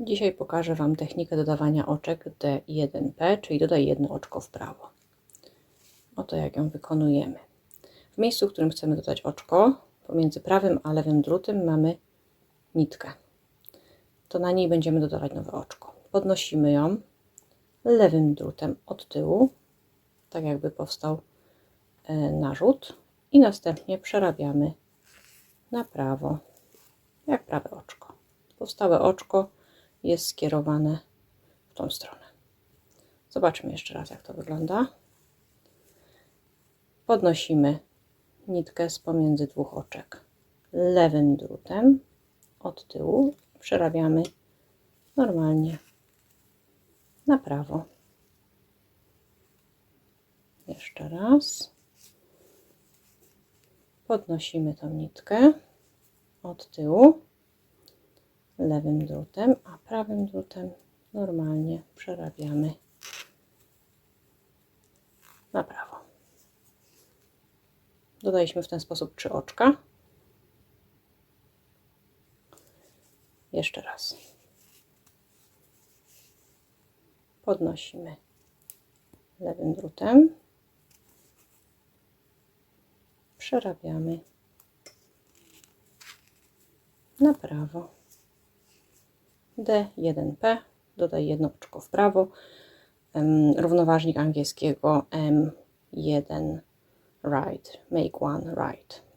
Dzisiaj pokażę Wam technikę dodawania oczek D1P, czyli dodaj jedno oczko w prawo. Oto jak ją wykonujemy. W miejscu, w którym chcemy dodać oczko, pomiędzy prawym a lewym drutem mamy nitkę. To na niej będziemy dodawać nowe oczko. Podnosimy ją lewym drutem od tyłu, tak jakby powstał e, narzut i następnie przerabiamy na prawo, jak prawe oczko. Powstałe oczko jest skierowane w tą stronę. Zobaczmy jeszcze raz, jak to wygląda. Podnosimy nitkę z pomiędzy dwóch oczek lewym drutem od tyłu, przerabiamy normalnie na prawo. Jeszcze raz. Podnosimy tą nitkę od tyłu lewym drutem, a prawym drutem normalnie przerabiamy na prawo. Dodaliśmy w ten sposób trzy oczka. Jeszcze raz. Podnosimy lewym drutem. Przerabiamy na prawo. D1P, dodaj jedno oczko w prawo. Równoważnik angielskiego M1 right, make one right.